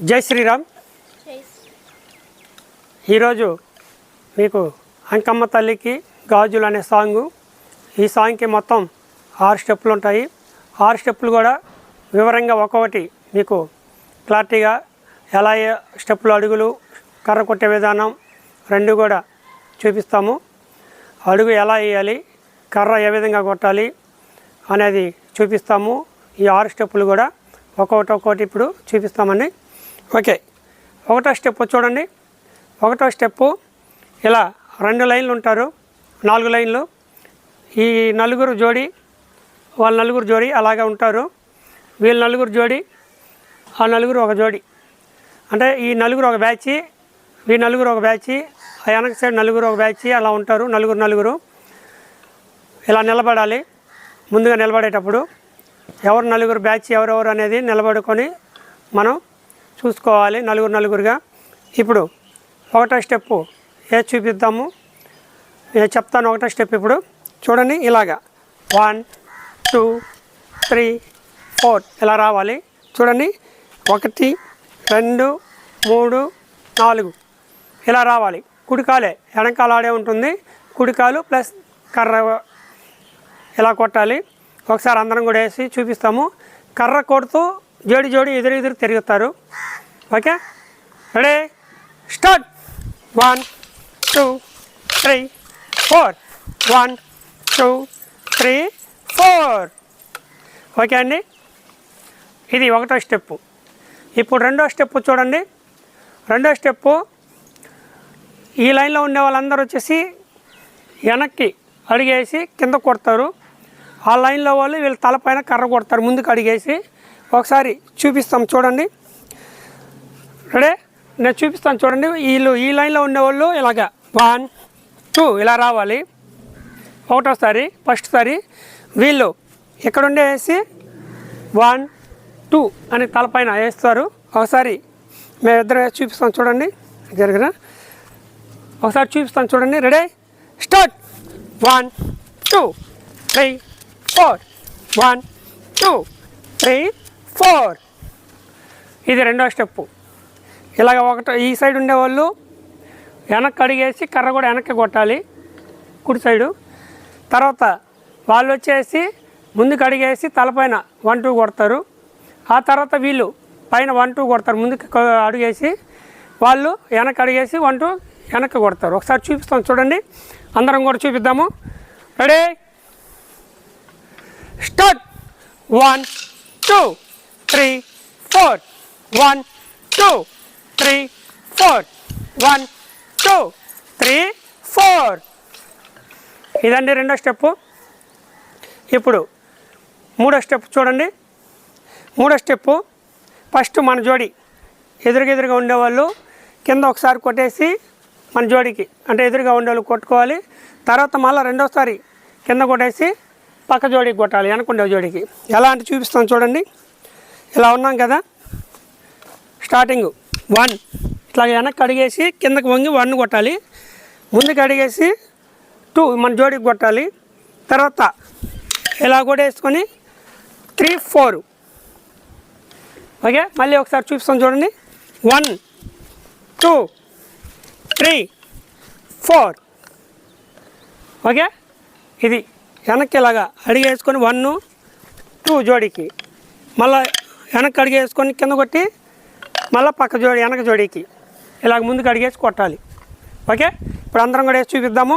జై శ్రీరామ్. ఈరోజు మీకు అంకమ్మ తల్లికి గాజులు అనే సాంగు. ఈ సాంగ్కి మొత్తం ఆరు స్టెప్పులు ఉంటాయి. ఆరు స్టెప్పులు కూడా వివరంగా ఒక్కొక్కటి మీకు క్లారిటీగా ఎలా స్టెప్పులు అడుగులు కర్ర కొట్టే విధానం రెండు కూడా చూపిస్తాము. అడుగు ఎలా వేయాలి కర్ర ఏ విధంగా కొట్టాలి అనేది చూపిస్తాము. ఈ ఆరు స్టెప్పులు కూడా ఒక్కొక్కటి ఒక్కొక్కటి ఇప్పుడు చూపిస్తామండి ఓకే ఒకటో స్టెప్ చూడండి. ఒకటో స్టెప్పు ఇలా రెండు లైన్లు ఉంటారు నాలుగు లైన్లు. ఈ నలుగురు జోడి వాళ్ళ నలుగురు జోడి అలాగే ఉంటారు. వీళ్ళ నలుగురు జోడి ఆ నలుగురు ఒక జోడి. అంటే ఈ నలుగురు ఒక బ్యాచ్ ఈ నలుగురు ఒక బ్యాచ్ ఆ వెనక సైడ్ నలుగురు ఒక బ్యాచ్ అలా ఉంటారు నలుగురు నలుగురు. ఇలా నిలబడాలి ముందుగా నిలబడేటప్పుడు ఎవరు నలుగురు బ్యాచ్ ఎవరెవరు అనేది నిలబడుకొని మనం చూసుకోవాలి నలుగురు నలుగురుగా. ఇప్పుడు ఒకటో స్టెప్పు ఏ చూపిద్దాము? నేను చెప్తాను ఒకటో స్టెప్ ఇప్పుడు. చూడండి ఇలాగా. One two three four. ఇలా రావాలి? చూడండి. ఒకటి రెండు మూడు నాలుగు. ఇలా రావాలి. కుడికాలే. వెనకాల ఆడే ఉంటుంది. కుడికాలు ప్లస్ కర్ర ఇలా కొట్టాలి? ఒకసారి అందరం కూడా వేసి చూపిస్తాము. కర్ర కొడుతూ జోడి జోడి ఎదురు ఎదురు తిరుగుతారు. Okay? Ready? Start. One two three four. One two three four. Okay అండి? ఇది ఒకటో స్టెప్పు ఇప్పుడు రెండో స్టెప్ చూడండి. రెండో స్టెప్పు ఈ లైన్లో ఉండే వాళ్ళందరూ వచ్చేసి వెనక్కి అడిగేసి కింద కొడతారు. ఆ లైన్లో వాళ్ళు వీళ్ళ తలపైన కర్ర కొడతారు. ముందుకు అడిగేసి ఒకసారి చూపిస్తాం. చూడండి. రెడీ? నేను చూపిస్తాను చూడండి. వీళ్ళు ఈ లైన్లో ఉండేవాళ్ళు ఇలాగా. వన్ టూ ఇలా రావాలి. ఒకటోసారి ఫస్ట్ సారి వీళ్ళు ఇక్కడ ఉండేసి వన్ టూ అని తలపైన వేస్తారు. ఒకసారి మేమిద్దరం వేసి చూపిస్తాం చూడండి. జరిగిన? ఒకసారి చూపిస్తాను చూడండి. Ready? Start! One two three four. One two three four. ఇది రెండో స్టెప్పు. ఇలాగ ఒకట ఈ సైడ్ ఉండేవాళ్ళు వెనక్కి అడిగేసి కర్ర కూడా వెనక్కి కొట్టాలి కుడి సైడు. తర్వాత వాళ్ళు వచ్చేసి ముందుకు అడిగేసి తలపైన వన్ టూ కొడతారు. ఆ తర్వాత వీళ్ళు పైన వన్ టూ కొడతారు ముందుకు అడిగేసి వాళ్ళు వెనక్కి అడిగేసి వన్ టూ వెనక్కి కొడతారు. ఒకసారి చూపిస్తాం చూడండి. అందరం కూడా చూపిద్దాము. Ready start one two three four one two three four. One two. Three four. ఇదండి రెండో స్టెప్పు. ఇప్పుడు మూడో స్టెప్ చూడండి. మూడో స్టెప్పు ఫస్ట్ మన జోడి. ఎదురుగెదురుగా ఉండేవాళ్ళు కింద ఒకసారి కొట్టేసి మన జోడికి అంటే ఎదురుగా ఉండేవాళ్ళు కొట్టుకోవాలి. తర్వాత మళ్ళీ రెండోసారి కింద కొట్టేసి పక్క జోడికి కొట్టాలి అనుకుండే జోడికి. ఎలా అంటే చూపిస్తాను చూడండి. ఇలా ఉన్నాం కదా. స్టార్టింగు. వన్. ఇట్లా వెనక్కి అడిగేసి కిందకి వంగి వన్ కొట్టాలి. ముందుకు అడిగేసి టూ మన జోడికి కొట్టాలి. తర్వాత ఇలా కూడా వేసుకొని త్రీ ఫోర్. ఓకే? మళ్ళీ ఒకసారి చూపిస్తాం చూడండి. One two three four. Okay? ఇది వెనక్కి ఇలాగా అడిగేసుకొని వన్ టూ జోడికి. మళ్ళీ వెనక్కి అడిగేసుకొని కింద కొట్టి మళ్ళీ పక్క జోడి వెనక జోడీకి. ఇలాగ ముందుకు అడిగేసి కొట్టాలి. ఓకే? ఇప్పుడు అందరం కూడా వేసి చూపిద్దాము.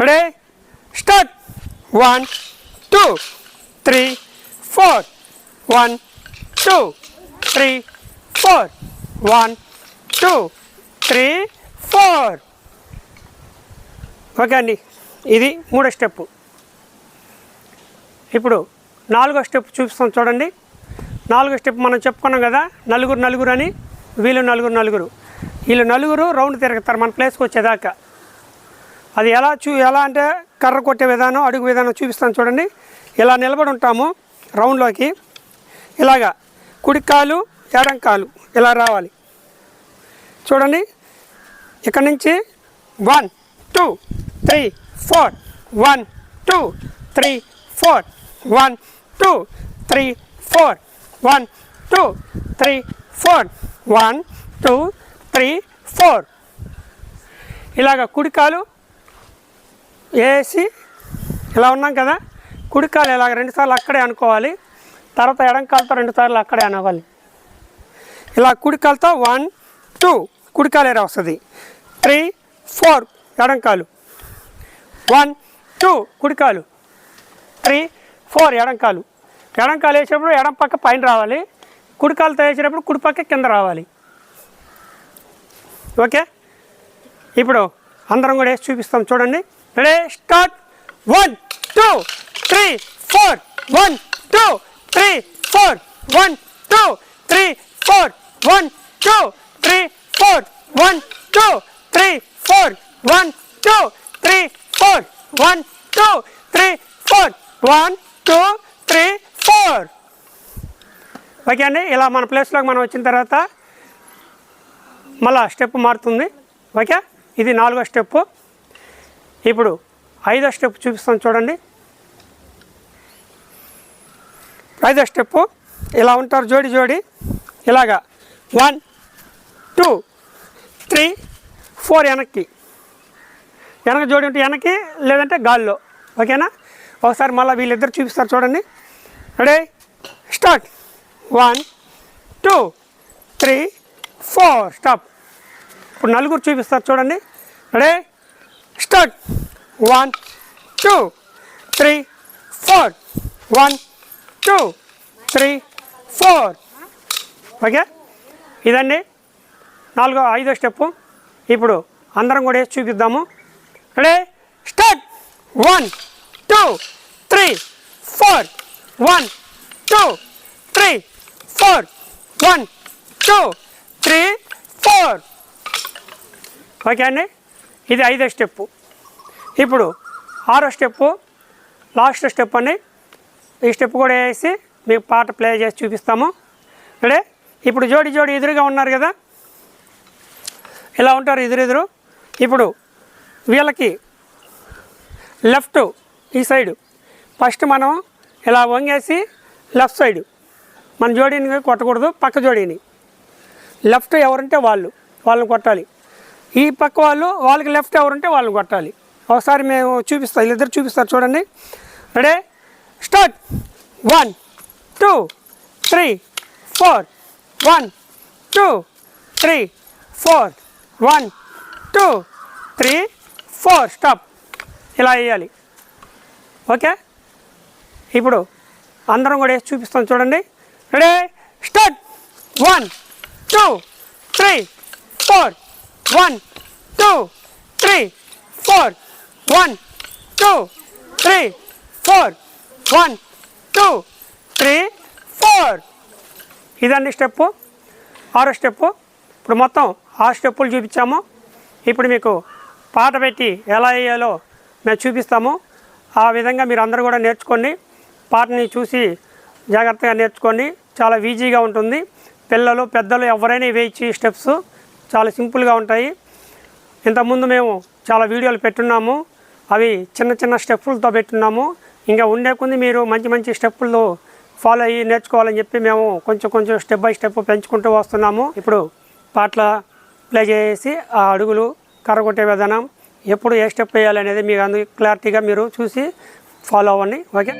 Ready start one two three four one two three four one two three four okay అండి. ఇది మూడో స్టెప్పు. ఇప్పుడు నాలుగో స్టెప్ చూపిస్తాం చూడండి. నాలుగో స్టెప్ మనం చెప్పుకున్నాం కదా నలుగురు నలుగురు అని వీళ్ళు నలుగురు నలుగురు. వీళ్ళు నలుగురు రౌండ్ తిరుగుతారు మన ప్లేస్కి వచ్చేదాకా. అది ఎలా చూ ఎలా అంటే కర్ర కొట్టే విధానం అడుగు విధానం చూపిస్తాను చూడండి. ఇలా నిలబడి ఉంటాము రౌండ్లోకి. ఇలాగా కుడి కాలు ఎడం కాలు ఇలా రావాలి. చూడండి ఇక్కడ నుంచి one two three four one two three four one two three four. One two three four one two three four ఇలాగ కుడికాలు వేసి ఇలా ఉన్నాం కదా కుడికాలు ఇలాగ రెండుసార్లు అక్కడే అనుకోవాలి. తర్వాత ఎడంకాలతో రెండుసార్లు అక్కడే అనవాలి. ఇలా కుడికాలతో వన్ టూ కుడికాలు ఏరా వస్తుంది. త్రీ ఫోర్ ఎడంకాలు. వన్ టూ కుడికాలు. త్రీ ఫోర్ ఎడంకాలు. ఎడంకాలు వేసినప్పుడు ఎడం పక్క పైన రావాలి. కుడికాలతో వేసినప్పుడు కుడి పక్క కింద రావాలి. ఓకే? ఇప్పుడు అందరం కూడా వేసి చూపిస్తాం. చూడండి. Ready start one two three four one two three four one two three four one two three four one two three four one two three four one two three four one two three four okay అండి ఇలా మన ప్లేస్లోకి మనం వచ్చిన తర్వాత మళ్ళా step మారుతుంది. Okay ఇది నాలుగో స్టెప్ ఇప్పుడు ఐదో స్టెప్ చూపిస్తాను చూడండి. ఐదో స్టెప్ ఇలా ఉంటారు జోడి జోడి. ఇలాగా. వన్ టూ త్రీ ఫోర్ వెనక్కి. వెనక జోడి ఉంటే వెనక్కి లేదంటే గాల్లో. ఓకేనా ఒకసారి మళ్ళీ వీళ్ళిద్దరు చూపిస్తారు చూడండి. Ready start one two three four stop ఇప్పుడు నలుగురు చూపిస్తారు చూడండి. Ready start one two three four one two three four okay ఇదండి. నాలుగో ఐదో స్టెప్పు ఇప్పుడు అందరం కూడా వేసి చూపిద్దాము. Ready start one two three four one two three four. One two three four. Okay అండి? ఇది ఐదో స్టెప్పు. ఇప్పుడు ఆరో స్టెప్పు లాస్ట్ స్టెప్ అండి. ఈ స్టెప్ కూడా వేసి మీకు పాట ప్లే చేసి చూపిస్తాము. అంటే ఇప్పుడు జోడి జోడి ఎదురుగా ఉన్నారు కదా? ఇలా ఉంటారు ఎదురెదురు. ఇప్పుడు వీళ్ళకి లెఫ్ట్ ఈ సైడు. ఫస్ట్ మనం ఇలా వంగేసి లెఫ్ట్ సైడ్. మన జోడీని కొట్టకూడదు పక్క జోడీని. లెఫ్ట్ ఎవరుంటే వాళ్ళు వాళ్ళని కొట్టాలి. ఈ పక్క వాళ్ళు వాళ్ళకి లెఫ్ట్ ఎవరుంటే వాళ్ళని కొట్టాలి. ఒకసారి మేము చూపిస్తాం వీళ్ళిద్దరు చూపిస్తారు చూడండి. Ready? Start. One two three four. One two three four. One two three four. Stop. ఇలా వేయాలి. ఓకే? ఇప్పుడు అందరం కూడా వేసి చూపిస్తాం చూడండి. Ready start one two three four one two three four one two three four one two three four ఇదండి step ఆరో స్టెప్పు ఇప్పుడు మొత్తం ఆరు స్టెప్పులు చూపించాము. ఇప్పుడు మీకు పాట పెట్టి ఎలా వేయాలో మేము చూపిస్తాము. ఆ విధంగా మీరు అందరూ కూడా నేర్చుకోండి. పాటని చూసి జాగ్రత్తగా నేర్చుకోండి. చాలా ఈజీగా ఉంటుంది. పిల్లలు పెద్దలు ఎవరైనా వేయించి స్టెప్స్ చాలా సింపుల్గా ఉంటాయి. ఇంతకుముందు మేము చాలా వీడియోలు పెట్టున్నాము. అవి చిన్న చిన్న స్టెప్పులతో పెట్టున్నాము. ఇంకా ఉండే కొద్ది మీరు మంచి మంచి స్టెప్పులు ఫాలో అయ్యి నేర్చుకోవాలని చెప్పి మేము కొంచెం కొంచెం స్టెప్ బై స్టెప్ పెంచుకుంటూ వస్తున్నాము. ఇప్పుడు పాటల ప్లే చేసి ఆ అడుగులు కర్రగొట్టే విధానం ఎప్పుడు ఏ స్టెప్ వేయాలనేది మీకు అందుకు క్లారిటీగా మీరు చూసి ఫాలో అవ్వండి. ఓకే?